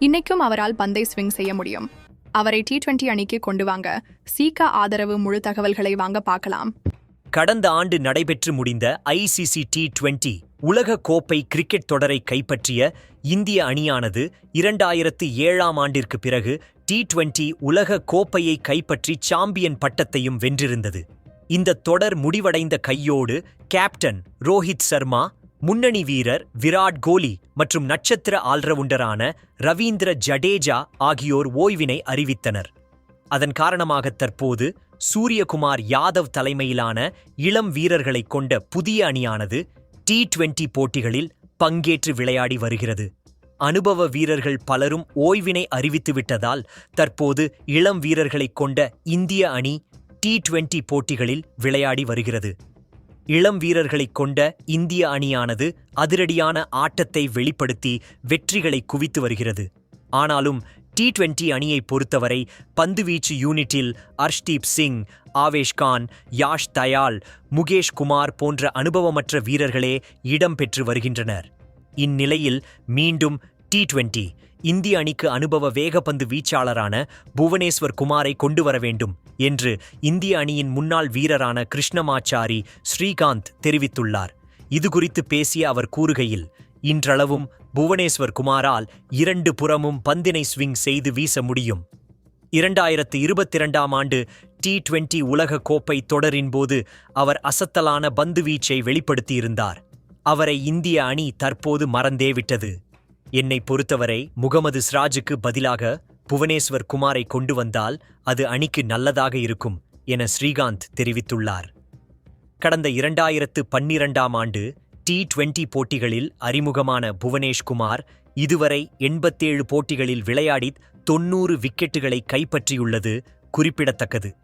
இன்னைக்கும் அவரால் பந்தை ஸ்விங் செய்ய முடியும். அவரை டி டுவெண்டி அணிக்கு கொண்டு வாங்க சீகா ஆதரவு முழு தகவல்களை வாங்க பார்க்கலாம். கடந்த ஆண்டு நடைபெற்று முடிந்த ஐசிசி டி டுவெண்டி உலக கோப்பை கிரிக்கெட் தொடரை கைப்பற்றிய இந்திய அணியானது இரண்டாயிரத்து ஏழாம் ஆண்டிற்கு பிறகு டி டுவெண்டி உலக கோப்பையை கைப்பற்றி சாம்பியன் பட்டத்தையும் வென்றிருந்தது. இந்த தொடர் முடிவடைந்த கையோடு கேப்டன் ரோஹித் சர்மா முன்னணி வீரர் விராட் கோலி மற்றும் நட்சத்திர ஆல்ரவுண்டரான ரவீந்திர ஜடேஜா ஆகியோர் ஓய்வினை அறிவித்தனர். அதன் காரணமாக தற்போது சூரியகுமார் யாதவ் தலைமையிலான இளம் வீரர்களைக் கொண்ட புதிய அணியானது டி டுவெண்டி போட்டிகளில் பங்கேற்று விளையாடி வருகிறது. அனுபவ வீரர்கள் பலரும் ஓய்வினை அறிவித்துவிட்டதால் தற்போது இளம் வீரர்களைக் கொண்ட இந்திய அணி டி டுவெண்டி போட்டிகளில் விளையாடி வருகிறது. இளம் வீரர்களைக் கொண்ட இந்திய அணியானது அதிரடியான ஆட்டத்தை வெளிப்படுத்தி வெற்றிகளை குவித்து வருகிறது. ஆனாலும் டி டுவெண்டி அணியை பொறுத்தவரை பந்துவீச்சு யூனிட்டில் அர்ஷ்தீப் சிங் ஆவேஷ் கான் யாஷ் தயால் முகேஷ் குமார் போன்ற அனுபவமற்ற வீரர்களே இடம்பெற்று வருகின்றனர். இந்நிலையில் மீண்டும் டி டுவெண்டி இந்திய அணிக்கு அனுபவ வேகப்பந்து வீச்சாளரான புவனேஸ்வர் குமாரை கொண்டு வர வேண்டும். என்று இந்திய அணியின் முன்னாள் வீரரான கிருஷ்ணமாச்சாரி ஸ்ரீகாந்த் தெரிவித்துள்ளார். இதுகுறித்து பேசிய அவர் கூறுகையில் இன்றளவும் புவனேஸ்வர் குமாரால் இரண்டு புறமும் பந்தினை ஸ்விங் செய்து வீச முடியும். இரண்டாயிரத்து இருபத்திரண்டாம் ஆண்டு டி டுவெண்டி உலக கோப்பை தொடரின் போது அவர் அசத்தலான பந்து வீச்சை வெளிப்படுத்தியிருந்தார். அவரை இந்திய அணி தற்போது மறந்தே விட்டது. என்னை பொறுத்தவரை முகமது சிராஜுக்கு பதிலாக புவனேஸ்வர் குமாரை கொண்டு வந்தால் அது அணிக்கு நல்லதாக இருக்கும் என ஸ்ரீகாந்த் தெரிவித்துள்ளார். கடந்த இரண்டாயிரத்து பன்னிரண்டாம் ஆண்டு டி டுவெண்டி போட்டிகளில் அறிமுகமான புவனேஷ்குமார் இதுவரை எண்பத்தேழு போட்டிகளில் விளையாடி தொன்னூறு விக்கெட்டுகளை கைப்பற்றியுள்ளது குறிப்பிடத்தக்கது.